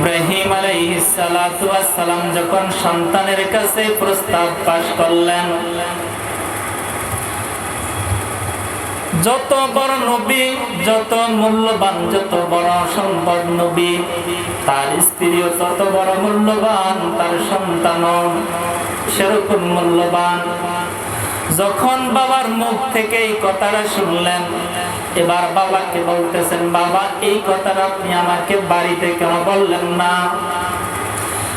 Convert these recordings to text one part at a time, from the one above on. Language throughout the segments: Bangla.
ইব্রাহিম সালাম যখন সন্তানের কাছে প্রস্তাব পাশ করলেন, যত বড় নবী, যত মূল্যবান, যত বড় সম্পদ নবী, তার স্ত্রীও তত বড় মূল্যবান, তার সন্তানও সেরকম মূল্যবান। যখন বাবার মুখ থেকে এই কথাটা শুনলেন এবার বাবাকে বলতেছেন, বাবা, এই কথাটা আপনি আমাকে বাড়িতে কেন বললেন না?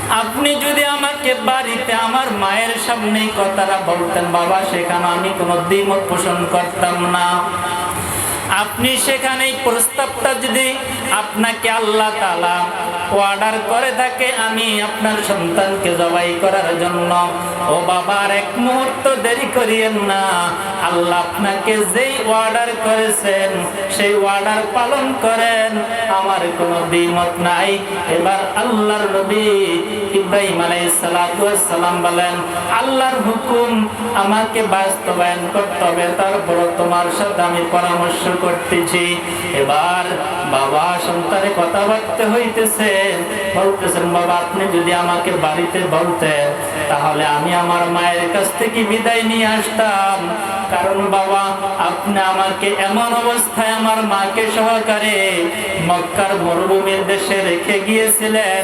আপনি যদি আমাকে বাড়িতে আমার মায়ের সামনে কথাটা বলতেন, বাবা, সেখানে আমি কোনো দ্বিমত পোষণ করতাম না। আপনি সেখানে প্রস্তাবটা যদি আপনাকে আল্লাহ তালা অর্ডার করে থাকে, আমি আপনার সন্তানকে জবাই করার জন্য। ও বাবার, এক মুহূর্ত দেরি করিয়েন না। আল্লাহ আপনাকে যেই অর্ডার করেছেন, সেই অর্ডার পালন করেন। আমার কোনো দ্বিমত নাই। এবার আল্লাহর নবী ইব্রাহিম আলাইসালাম বলেন, আল্লাহর হুকুম আমাকে বাস্তবায়ন করতে হবে, তারপর তোমার সাথে আমি পরামর্শ করতেছি। এবার বাবা সন্তানে কথাবার্তা হইতেছে, বলতেছেন, বাবা, আপনি যদি আমাকে বাড়িতে বলতেন, তাহলে আমি আমার মায়ের কাছ থেকে বিদায় নিয়ে আসতাম। কারণ বাবা, আপনি আমাকে এমন অবস্থায় আমার মাকে সহকারে মক্কার মরুভূমির দেশে রেখে গিয়েছিলেন।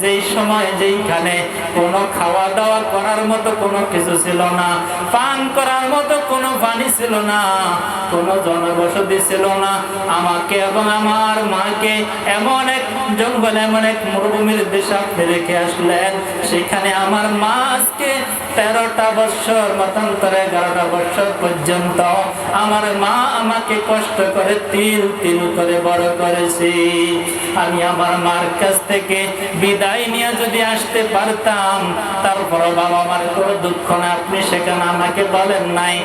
যেই সময় যেইখানে কোনো খাওয়া দাওয়া করার মতো কোনো কিছু ছিল না, পান করার মতো কোনো পানি ছিল না, কোনো জনবসতি ছিল না। আমাকে এবং আমার মাকে এমন এক জঙ্গল, এমন এক মরুভূমির দেশে আপনি রেখে আসলেন, সেখানে আমার মা আজকে তেরোটা বৎসর মতান্তরে এগারোটা বৎসর পর্যন্ত আমার মা আমাকে কষ্ট করে তিল তিল করে বড় করেছি। আমি আমার মার কাছ থেকে বিদায় নিয়ে যদি আসতে পারতাম তারপর বাবা আমার কোনো দুঃখ না। আপনি সেখানে আমাকে বলেন নাই।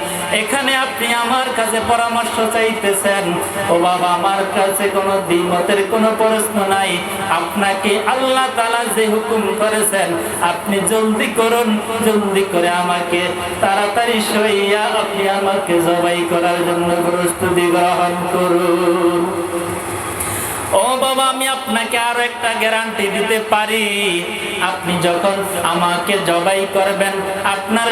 এখানে আপনি আমার কাছে পরামর্শ চাইতেছেন। ও বাবা, আমার কাছে কোনো দ্বিমতের কোনো প্রশ্ন নাই। আপনাকে আল্লাহ তালা যে হুকুম করেছেন, আপনি জলদি করুন, জলদি করে আমাকে তাড়াতাড়ি সইয়া আপনি আমাকে জবাই করার জন্য প্রস্তুতি গ্রহণ করুন। ও বাবা, আমি আপনাকে আরও একটা গ্যারান্টি দিতে পারি। আপনি যখন আমাকে জবাই করবেন, আপনার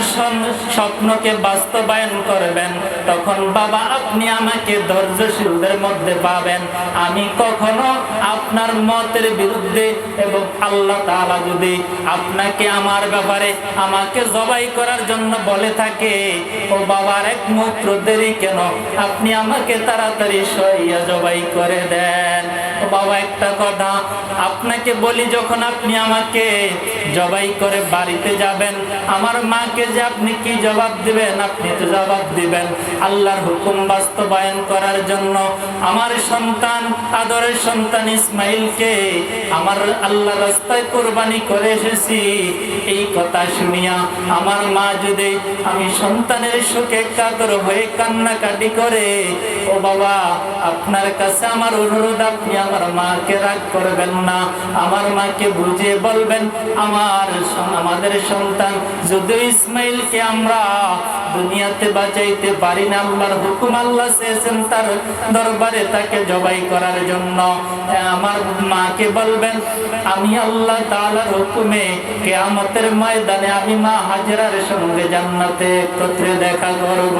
স্বপ্নকে বাস্তবায়ন করবেন, তখন বাবা আপনি আমাকে ধৈর্যশীলদের মধ্যে পাবেন। আমি কখনো আপনার মতের বিরুদ্ধে এবং আল্লাহ তাআলা যদি আপনাকে আমার ব্যাপারে আমাকে জবাই করার জন্য বলে থাকে, ও বাবার এক মুত্র দেরি কেন? আপনি আমাকে তাড়াতাড়ি সইয়া জবাই করে দেন। বাবা, একটা কথা। আপনাকে বলি, যখন আপনি আমাকে জবাই করে বাড়িতে যাবেন, আমার মাকে যে আপনি কি জবাব দিবেন, আপনি তো জবাব দিবেন। আল্লাহর হুকুম বাস্তবায়ন করার জন্য আমার সন্তান, আদরের সন্তান ইসমাইলকে আমার আল্লাহ রাস্তায় কোরবানি করে এসেছি। এই কথা শুনিয়া আমার মা যদি আমি সন্তানের সুখে কাতর হয়ে কান্নাকাটি করে, ও বাবা, আপনার কাছে আমার অনুরোধ আপনি আমার মাকে রাগ করবেন না। আমার মাকে বুঝিয়ে বলবেন, আমার আমাদের সন্তান যদি ইসমাইলকে আমরা দুনিয়াতে বাঁচাইতে পারি না, আল্লাহর হুকুম আল্লাহ চেয়েছেন তার দরবারে তাকে জবাই করার জন্য। আমার মাকে বলবেন, আমি আল্লাহ তাআলার হুকুমে কেয়ামতের ময়দানে আমি মা হাজরার সঙ্গে জান্নাতে একত্রে দেখা করব।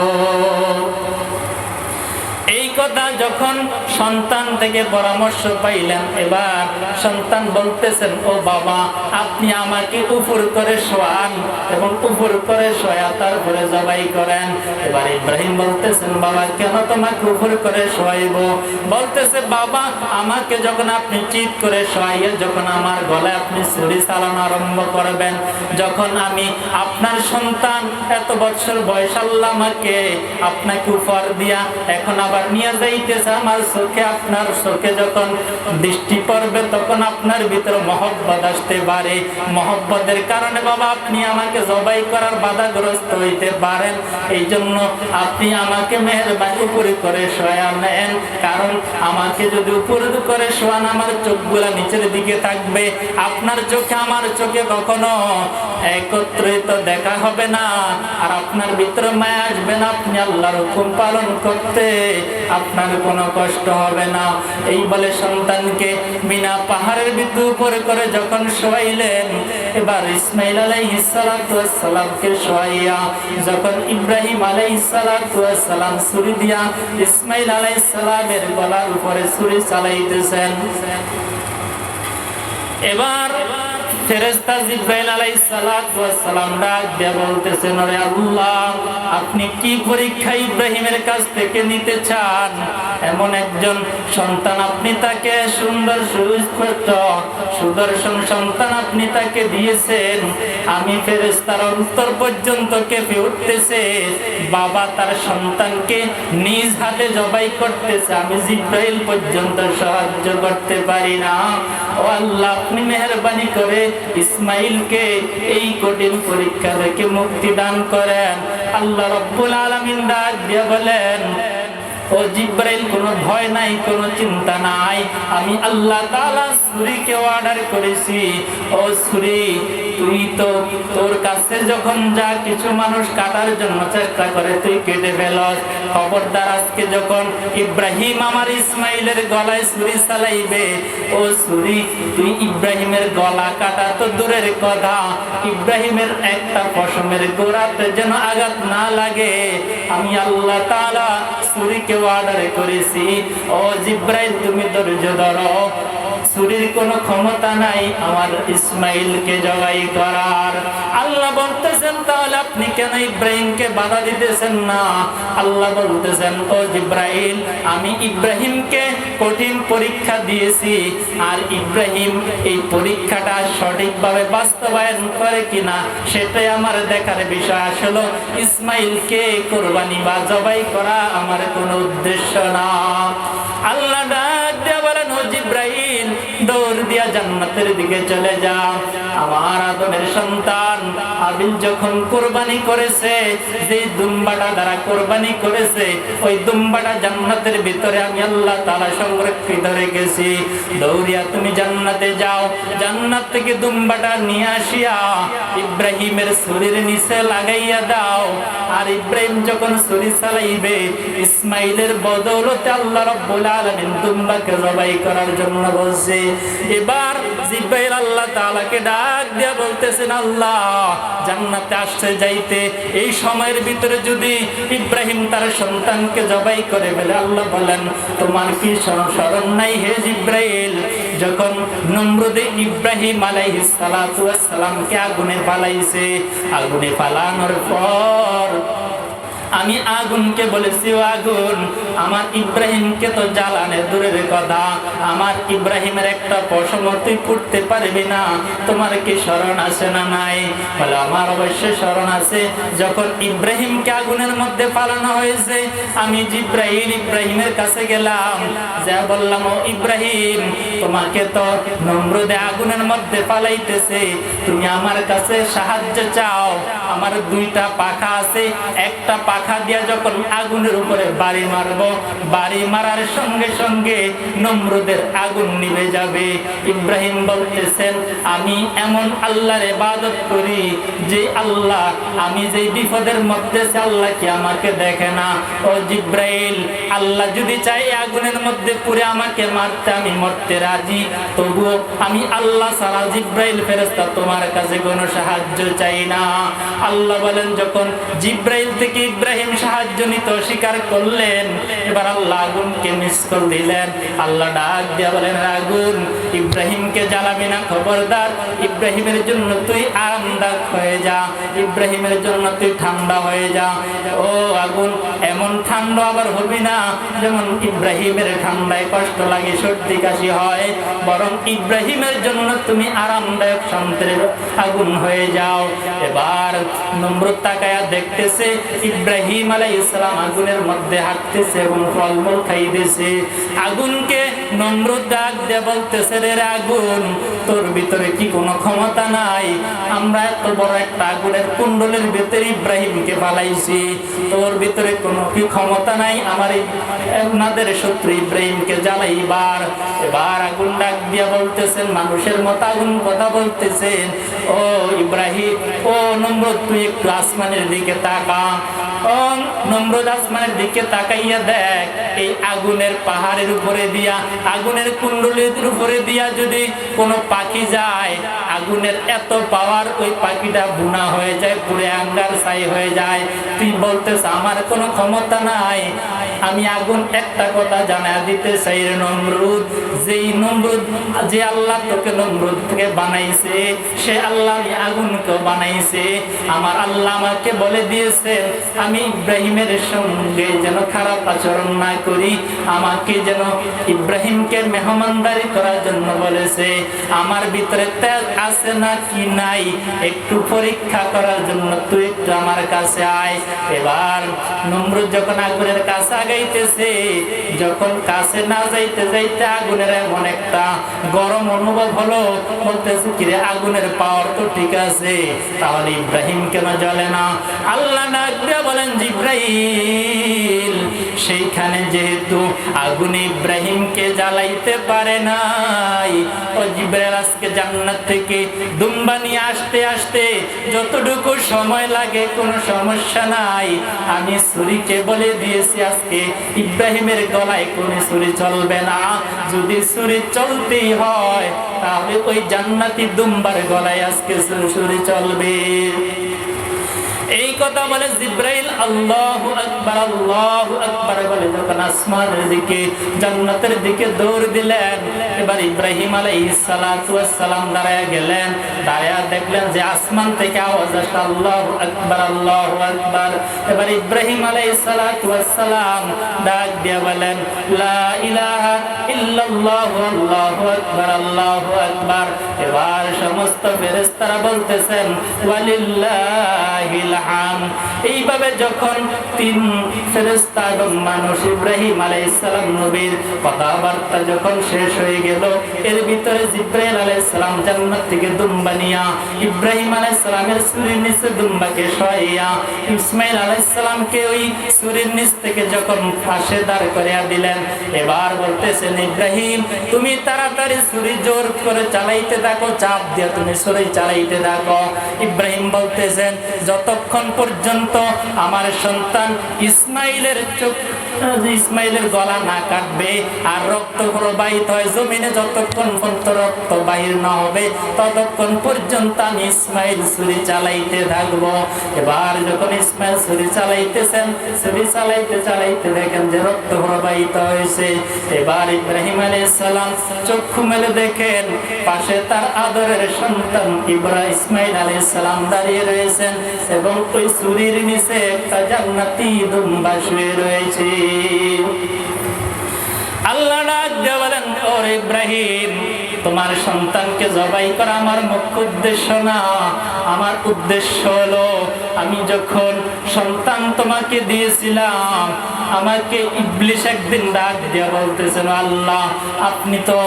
কথা যখন সন্তান থেকে পরামর্শ পাইলেন, এবার সন্তান বলতেছেন, ও বাবা, আপনি আমাকে উপর করে শোয়ান এবং উপর করে শোয়া, তারপরে জবাই করেন। এবার ইব্রাহিম বলতেছেন, বাবা, কেন তোমাকে উপর করে শোয়াইব? বলতেছে, বাবা, আমাকে যখন আপনি চিত করে শোয়াইয়ে যখন আমার গলায় আপনি ছুরি চালানো আরম্ভ করবেন, যখন আমি আপনার সন্তান, এত বছর বয়স আল্লাহ আমাকে আপনাকে উপহার দিয়া, এখন আবার নিয়ে আপনি আমাকে উপরে করে শোয়া নেন। কারণ আমাকে যদি উপরে করে শোয়ান, আমার নিচের দিকে থাকবে। আপনার চোখে, আমার চোখে কখনো একত্রিত দেখা হবে না। আর আপনার ভিতরে আসবে না, আপনি আল্লাহর হুকুম পালন করতে। আপনার কোনো কষ্ট হবে না। এই বলে সন্তানকে বিনা পাহাড়ের বিদ্যুৎ উপরে করে যখন শোয়াইলেন, এবার ইসমাইল শোয়াইয়া যখন ইব্রাহিম আলাইহিস সালাম ছুরি দিয়া ইসমাইল আলাইহিস সালামের গলার উপরে ছুরি চালাইতেছেন। এবার ফেরেশতা জিব্রাইল আলাইহিস সালাতু ওয়াস সালাম ডাক দিয়ে বলতেছেন ওরে আল্লাহ, আপনি কি পরীক্ষা ইব্রাহিমের কাছ থেকে নিতে চান? এমন একজন সন্তান আপনি তাকে সুন্দর সুস্পষ্ট সুদর্শন সন্তান আপনি তাকে দিয়েছেন। আমি ফেরেস্তার অন্তর পর্যন্ত কেঁপে উঠতেছে। বাবা তার সন্তানকে নিজ হাতে জবাই করতেছে। আমি জিব্রাইল পর্যন্ত সাহায্য করতে পারি না। আল্লাহ, আপনি মেহরবানি করে ইসমাইলকে এই কঠিন পরীক্ষা থেকে মুক্তি দান করেন। আল্লাহ রব্বুল আলমিন ডাক দিয়ে বলেন ও জিব্রাইল, কোনো ভয় নাই, কোনো চিন্তা নাই। আমি আল্লাহ তাআলা ছুরিকে অর্ডার করেছি। ও ছুরি, তুই তো তোর কাছে যখন যা কিছু মানুষ কাটার জন্য চেষ্টা করে, তুই কেটে ফেলস। খবরদার আজকে যখন ইব্রাহিম আমার ইসমাইলের গলায় ছুরি চালাইবে, ও ছুরি, তুই ইব্রাহিমের গলা কাটা তো দূরের কথা। ইব্রাহিমের একটা পশমের গোড়াতে যেন আঘাত না লাগে। আমি আল্লাহ তাআলা ছুরিকে অর্ডার করেছি ও জিব্রাইল তুমি ধৈর্য ধরো ছুরির কোনো ক্ষমতা নাই, আমার ইসমাইলকে জবাই করার। আল্লাহ বলতেছেন, তাহলে আপনি কেন ইব্রাহিমকে বাধা দিতেছেন না? আল্লাহ বলতেছেন, ও জিব্রাইল, আমি ইব্রাহিমকে কঠিন পরীক্ষা দিয়েছি, আর ইব্রাহিম এই পরীক্ষাটা সঠিকভাবে বাস্তবায়ন করে কিনা, সেটাই আমার দেখার বিষয় আসলে। ইসমাইলকে কোরবানি বা জবাই করা আমার কোনো উদ্দেশ্য না। আল্লাহ দৌড় দিয়া জান্নাতের দিকে চলে যা। আমার আদমের সন্তান আবিল যখন কোরবানি করেছে যে দুম্বাটা দ্বারা কোরবানি করেছে, ওই দুম্বাটা জান্নাতের ভিতরে আমি আল্লাহ তাআলা সংরক্ষিত রেখেছি। দৌড়িয়া তুমি জান্নাতে যাও। জান্নাত থেকে দুম্বাটা নিয়ে আসিয়া ইব্রাহিমের শরীর নিচে লাগাইয়া দাও। আর ইব্রাহিম যখন ছুরি চালাইবে, ইসমাইলের বদৌলতে আল্লাহ রব্বুল আলামিন দুম্বাকে জবাই করার জন্য বলছে এবার জিব্রাইল আল্লাহ তাআলাকে ডাক দিয়া বলতেছেন, আল্লাহ, জান্নাতে আসছে যাইতে এই সময়ের ভিতরে যদি ইব্রাহিম তার সন্তানকে জবাই করে ফেলে আল্লাহ বলেন, তোমার কি স্মরণ নাই হে জিব্রাইল? যখন নমরুদে ইব্রাহিম আলাইহিস সালাতু ওয়াস সালামকে আগুনে পালাইছে আগুনে পালানোর পর আমি আগুনকে বলেছি আগুন, আমার ইব্রাহিমকে তো জ্বালানে দূরের কথা। আমার ইব্রাহিমের একটা পশম তুই পুড়তে পারবি না। তোমার কি স্মরণ আছে না নাই? বলে, আমার অবশ্যই স্মরণ আছে। যখন ইব্রাহিমকে আগুনের মধ্যে পালানো হয়েছে, আমি জিব্রাহিম ইব্রাহিমের কাছে গেলাম। যা বললাম, ও ইব্রাহিম, তোমাকে তো নম্রদে আগুনের মধ্যে পালাইতেছে তুমি আমার কাছে সাহায্য চাও। আমার দুইটা পাখা আছে, একটা পাখা দিয়া যখন আগুনের উপরে বাড়ি মারব বাড়ি মারার সঙ্গে সঙ্গে নমরুদের আগুন নিভে যাবে। ইব্রাহিম বলতেছেন আমি এমন আল্লাহর ইবাদত করি যে আল্লাহ আমি যে বিপদের মধ্যে আছি, আল্লাহ কি আমাকে দেখে না? ও জিব্রাইল আল্লাহ যদি চাই আগুনের মধ্যে পুরে আমাকে মারতে আমি মরতে রাজি। তবুও আমি আল্লাহ সারা জিব্রাইল ফেরেস্তা তোমার কাছে কোনো সাহায্য চাই না। আল্লাহ বলেন যখন জিব্রাইল থেকে ইব্রাহিম সাহায্য নিতে অস্বীকার করলেন। এবার আল্লাহ আগুনকে মিস করে দিলেন। আল্লাহ ডাক দিয়া বলেন আগুন, ইব্রাহিমকে জ্বালাবি না খবরদার। ইব্রাহিমের জন্য তুই আরামদায়ক হয়ে যা। ইব্রাহিমের জন্য তুই ঠান্ডা হয়ে যা। ও আগুন, এমন ঠান্ডা আবার হবি না যেমন ইব্রাহিমের ঠান্ডায় কষ্ট লাগে, সর্দি কাশি হয়। বরং ইব্রাহিমের জন্য তুমি আরামদায়ক শান্তির আগুন হয়ে যাও। এবার নম্রতা কায়া দেখতেছে ইব্রাহিম আলাই ইসলাম আগুনের মধ্যে হাঁটতেছে এবং ফলমূল খাইতেছে। আগুনকে দিয়ে বলতেছে, রে আগুন, তোর ভিতরে কি কোনো ক্ষমতা নাই? আমরা এত বড় একটা আগুনের কুণ্ডলের ভিতরে ইব্রাহিমকে পালাইছি তোর ভিতরে কোনো কি ক্ষমতা নাই? আমার শত্রু ইব্রাহিমকে জ্বালাইবার। এবার আগুন ডাক দিয়া বলতেছেন, মানুষের মতো আগুন কথা বলতেছেন। ও ইব্রাহিম, ও নম্রত তুই একটু আসমানের দিকে তাকা। আসমানের দিকে তাকাইয়া দেখ, এই আগুনের পাহাড়ের উপরে দিয়া, আগুনের কুণ্ডলির উপরে দিয়া যদি কোনো পাখি যায়, আগুনের এত পাওয়ার ওই পাখিটা বুনা হয়ে যায় পুরে আঙ্গার ছাই হয়ে যায়। তুই বলতেছ, আমার কোনো ক্ষমতা নাই। আমি আগুন একটা কথা জানা দিতে চাই রে নমরুদ। যেই নমরুদ, যে আল্লাহ তোকে নমরুদ থেকে বানাইছে, সে আল্লাহ আগুনকে বানাইছে। আমার আল্লাহ আমাকে বলে দিয়েছে, আমি ইব্রাহিমের সঙ্গে যেন খারাপ আচরণ না করি, আমাকে যেন ইব্রাহিমকে মেহমানদারি করার জন্য বলেছে। আমার ভিতরে তেল আছে না কি নাই, একটু পরীক্ষা করার জন্য তুই একটু আমার কাছে আয়। এবার নমরুদ যখন আগুনের কাছে আগাইতেছে যখন কাছে না যাইতে যাইতে আগুনের এমন একটা গরম অনুভব হলো, বলতেছে, কিরে, আগুনের পাওয়ার তো ঠিক আছে, তাহলে ইব্রাহিম কেন জ্বলে না? আল্লাহ না বলেন জিব্রাহিল সেইখানে যেহেতু আগুন ইব্রাহিমকে জ্বালাইতে পারে নাই আজকে জান্নাত থেকে দুম্বা নিয়ে আসতে আসতে যতটুকু সময় লাগে কোনো সমস্যা নাই। আমি ছুরিকে বলে দিয়েছি, আজকে ইব্রাহিমের গলায় কোনো সুরি চলবে না। যদি সুরি চলতেই হয়, তাহলে ওই জান্নাতি দুম্বার গলায় আজকে সুরি চলবে। এই কথা বলে জিব্রাইল, আল্লাহ আকবার আল্লাহ আকবার বলে যখন আসমানের দিকে, জান্নাতের দিকে দৌড় দিলেন, এবার ইব্রাহিম আলাইহিস সালাতু ওয়াস সালাম দাঁড়ায় গেলেন। দাঁড়ায় দেখলেন যে আসমান থেকে আওয়াজ আসছে, আল্লাহু আকবার আল্লাহু আকবার এবার ইব্রাহিম আলাইহিস সালাতু ওয়াস সালাম ডাক দিয়ে বলেন, লা ইলাহা ইল্লাল্লাহু, আল্লাহু আকবার আল্লাহু আকবার। এবার সমস্ত ফেরেশতারা বলতেছেন ওয়ালিল্লাহিল হাম এইভাবে যখন তিন মানুষ ইব্রাহিম আলাইহিস সালাম নবীর কথাবার্তা যখন শেষ হয়ে গেল, এর ভিতরে জিব্রাইল আলাইহিস সালাম জান্নাত থেকে দুম্বা নিয়া, ইব্রাহিম আলাইহিস সালামের সুরির নিচে দুম্বাকে শোয়াইয়া ইসমাইল আলাইহিস সালামকে ওই সুরির নিচ থেকে যখন পাশে দাঁড় করিয়া দিলেন, এবার বলতেছেন, ইব্রাহিম, তুমি তাড়াতাড়ি ছুরি জোর করে চালাইতে থাকো, চাপ দিয়ে তুমি ছুরি চালাইতে থাকো। ইব্রাহিম বলতেছেন, যতক্ষণ পর্যন্ত আমার সন্তান ইসমাইলের চোখ ইসমাইলের গলা না কাটবে, আর রক্ত হয় জমিনে, যতক্ষণ পর্যন্ত রক্ত বাহির না হবে, ততক্ষণ পর্যন্ত আমি ইসমাইল ছুরি চালাইতে থাকব। এবার যখন ইসমাইল ছুরি চালাইতেছেন, ছুরি চালাইতে চালাইতে দেখেন যে রক্ত প্রবাহিত হয়েছে। এবার ইব্রাহিম সালাম চক্ষু মেলে দেখেন, পাশে তার আদরের সন্তান ইব্রাহিম ইসমাইল সালাম দাঁড়িয়ে রয়েছেন এবং ওই ছুরির নিচে একটা জান্নাতি দুম্বা শুয়ে রয়েছে। আল্লাহ ডাক দেওয়ালেন ওর ইব্রাহিম তোমার সন্তানকে জবাই করা আমার মুখ্য উদ্দেশ্য না। আমার উদ্দেশ্য হলো, আমি যখন সন্তান তোমাকে দিয়েছিলাম, আমাকে ইবলিশ একদিন ডাক দিয়ে বলতেছেন আল্লাহ, আপনি তো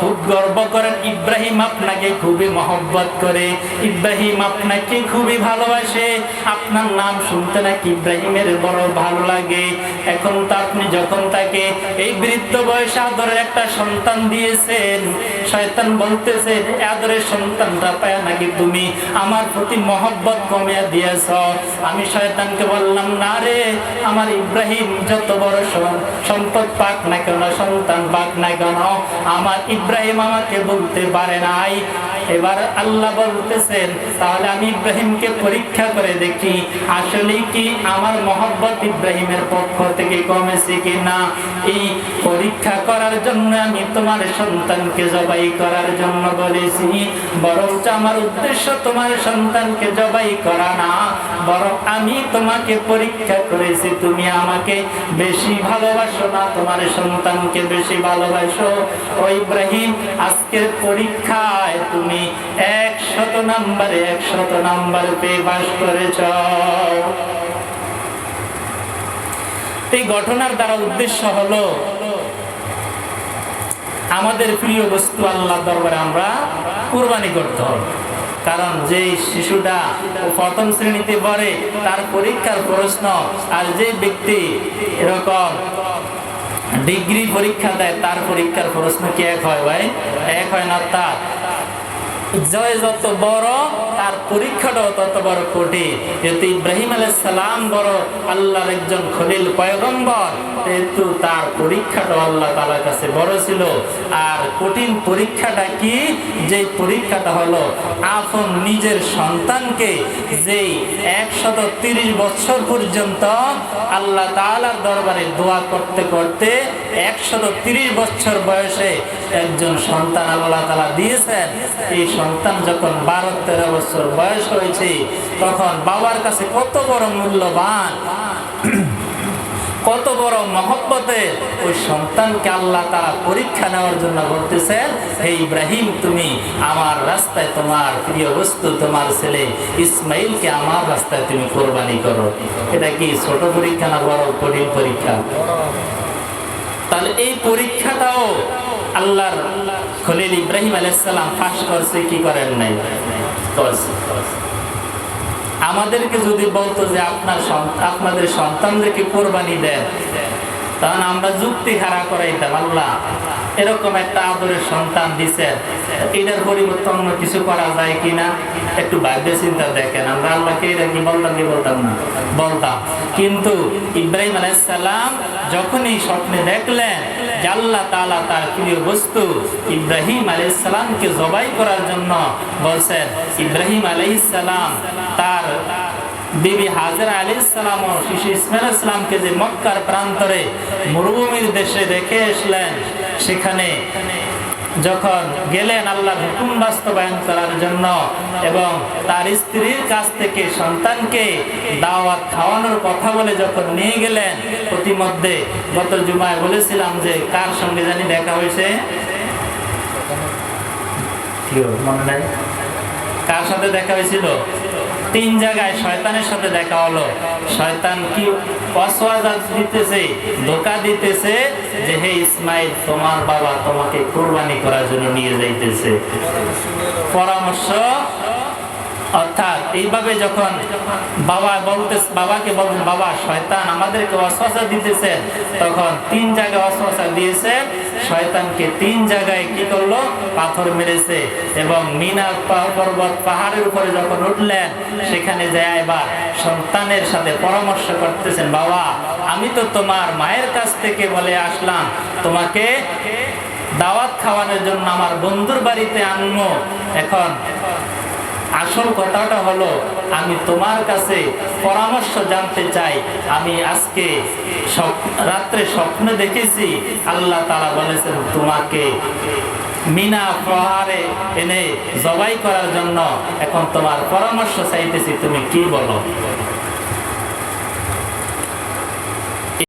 খুব গর্ব করেন। ইব্রাহিম আপনাকে খুবই মহব্বত করে। ইব্রাহিম আপনাকে খুবই ভালোবাসে। আপনার নাম শুনতে নাকি ইব্রাহিমের বড় ভালো লাগে। এখন তো আপনি যখন তাকে এই বৃদ্ধ বয়সে আদরের একটা সন্তান দিয়েছেন শয়তান বলতেছে এদরে সন্তানটা পায় নাকি তুমি? আমার প্রতি মহব্বত কমিয়া দিয়েছ। আমি শয়তানকে বললাম, না রে, আমার ইব্রাহিম যত বড় সম্পদ পাক না কেন, সন্তান পাক না কেন? আমার ইব্রাহিম আমাকে বলতে পারে নাই। এবার আল্লাহ বলতেছেন, তাহলে আমি ইব্রাহিমকে পরীক্ষা করে দেখি, আসলে কি আমার মহব্বত ইব্রাহিমের পক্ষ থেকে কমেছে কি না এই পরীক্ষা করার জন্য আমি তোমার সন্তানকে জবাই করার জন্য বলেছি, বরঞ্চ আমার উদ্দেশ্য তোমার সন্তানকে জবাই করা না, বরং আমি তোমাকে পরীক্ষা করেছি, তুমি আমাকে বেশি ভালোবাসো না, তোমার সন্তানকে বেশি ভালোবাসো। ও ইব্রাহিম, আজকের পরীক্ষায় তুমি একশত নাম্বারে একশত নাম্বার পেয়ে পাস করেছ এই ঘটনার দ্বারা উদ্দেশ্য হলো, আমাদের প্রিয় বস্তু আল্লাহ দরবারে আমরা কুরবানি করতে হবে। কারণ যে শিশুটা প্রথম শ্রেণীতে পড়ে, তার পরীক্ষার প্রশ্ন, আর যে ব্যক্তি এরকম ডিগ্রি পরীক্ষা দেয়, তার পরীক্ষার প্রশ্ন কি এক হয় ভাই? এক হয় না তার জয় যত বড় তার পরীক্ষাটাও তত বড় কঠিন। যেহেতু ইব্রাহিম আলাইহিস সালাম বড় আল্লাহর একজন খলিল পয়গম্বর যেহেতু তার পরীক্ষাটাও আল্লাহ তাআলার কাছে বড় ছিল। আর কঠিন পরীক্ষাটা কি? যে পরীক্ষাটা হলো আপন নিজের সন্তানকে যেই একশত তিরিশ বছর পর্যন্ত আল্লাহ তাআলার দরবারে দোয়া করতে করতে একশত তিরিশ বছর বয়সে একজন সন্তান আল্লাহ তাআলা দিয়েছেন। এই সন্তান যখন বারো তেরো বছর বয়স হয়েছে, তখন বাবার কাছে কত বড় মূল্যবান, কত বড় মহব্বতের ওই সন্তানকে আল্লাহ তারা পরীক্ষা নেওয়ার জন্য বলতেছেন, হে ইব্রাহিম, তুমি আমার রাস্তায় তোমার প্রিয় বস্তু, তোমার ছেলে ইসমাইলকে আমার রাস্তায় তুমি কোরবানি করো। এটা কি ছোট পরীক্ষা না বড় কঠিন পরীক্ষা? তাহলে এই পরীক্ষাটাও আল্লাহর খলিল ইব্রাহিম আলাইসাল্লাম পাশ করছে, কি করেন নাই? করছে আমাদেরকে যদি বলতো যে আপনার আপনাদের সন্তানদেরকে কোরবানি দেন তখন আমরা যুক্তি খাড়া করাইতাম, আল্লাহ এরকম একটা আদরের সন্তান দিছেন, এটার পরিবর্তন অন্য কিছু করা যায় কিনা? একটু ভাববে চিন্তা দেখেন, আমরা আল্লাহকে এটা কি বলতাম কি বলতাম না? বলতাম। কিন্তু ইব্রাহিম আলাইসাল্লাম যখন এই স্বপ্নে দেখলেন যে আল্লাহ তাআলা তার প্রিয় বস্তু ইব্রাহিম আলাইসালামকে জবাই করার জন্য বলছেন, ইব্রাহিম আলাইসালাম তার বিবি হাজরা আলী ইসলাম ও শিশু ইসমাইল ইসলামকে যে মক্কার প্রান্তরে মরুভূমির দেশে রেখে আসলেন সেখানে যখন গেলেন আল্লাহর হুকুম বাস্তবায়ন করার জন্য এবং তার স্ত্রীর কাছ থেকে সন্তানকে দাওয়াত খাওয়ানোর কথা বলে যখন নিয়ে গেলেন প্রতিমধ্যে গত জুমায় বলেছিলাম যে কার সঙ্গে জানি দেখা হয়েছে? মনে নাই? কার সাথে দেখা হয়েছিল? তিন জায়গায় শয়তানের সাথে দেখা হলো। শয়তান কি অসওয়াজা দিতেছে, ধোকা দিতেছে যে, হে ইসমাইল, তোমার বাবা তোমাকে কোরবানি করার জন্য নিয়ে যাইতেছে। পরামর্শ অর্থাৎ এইভাবে যখন বাবা বলতে, বাবাকে বলতেন বাবা, শয়তান আমাদেরকে অশ্বাসা দিতেছে। তখন তিন জায়গায় অশ্বাসা দিয়েছে। শয়তানকে তিন জায়গায় কি করল? পাথর মেরেছে এবং মিনা পর্বত পাহাড়ের উপরে যখন উঠলেন, সেখানে যায় এবার সন্তানের সাথে পরামর্শ করতেছেন, বাবা, আমি তো তোমার মায়ের কাছ থেকে বলে আসলাম, তোমাকে দাওয়াত খাওয়ানোর জন্য আমার বন্ধুর বাড়িতে আনব। এখন আসল কথাটা হলো, আমি তোমার কাছে পরামর্শ জানতে চাই। আমি আজকে রাত্রে স্বপ্নে দেখেছি, আল্লাহ তারা বলেছেন, তোমাকে মিনা প্রহারে এনে জবাই করার জন্য এখন তোমার পরামর্শ চাইতেছি, তুমি কি বলো?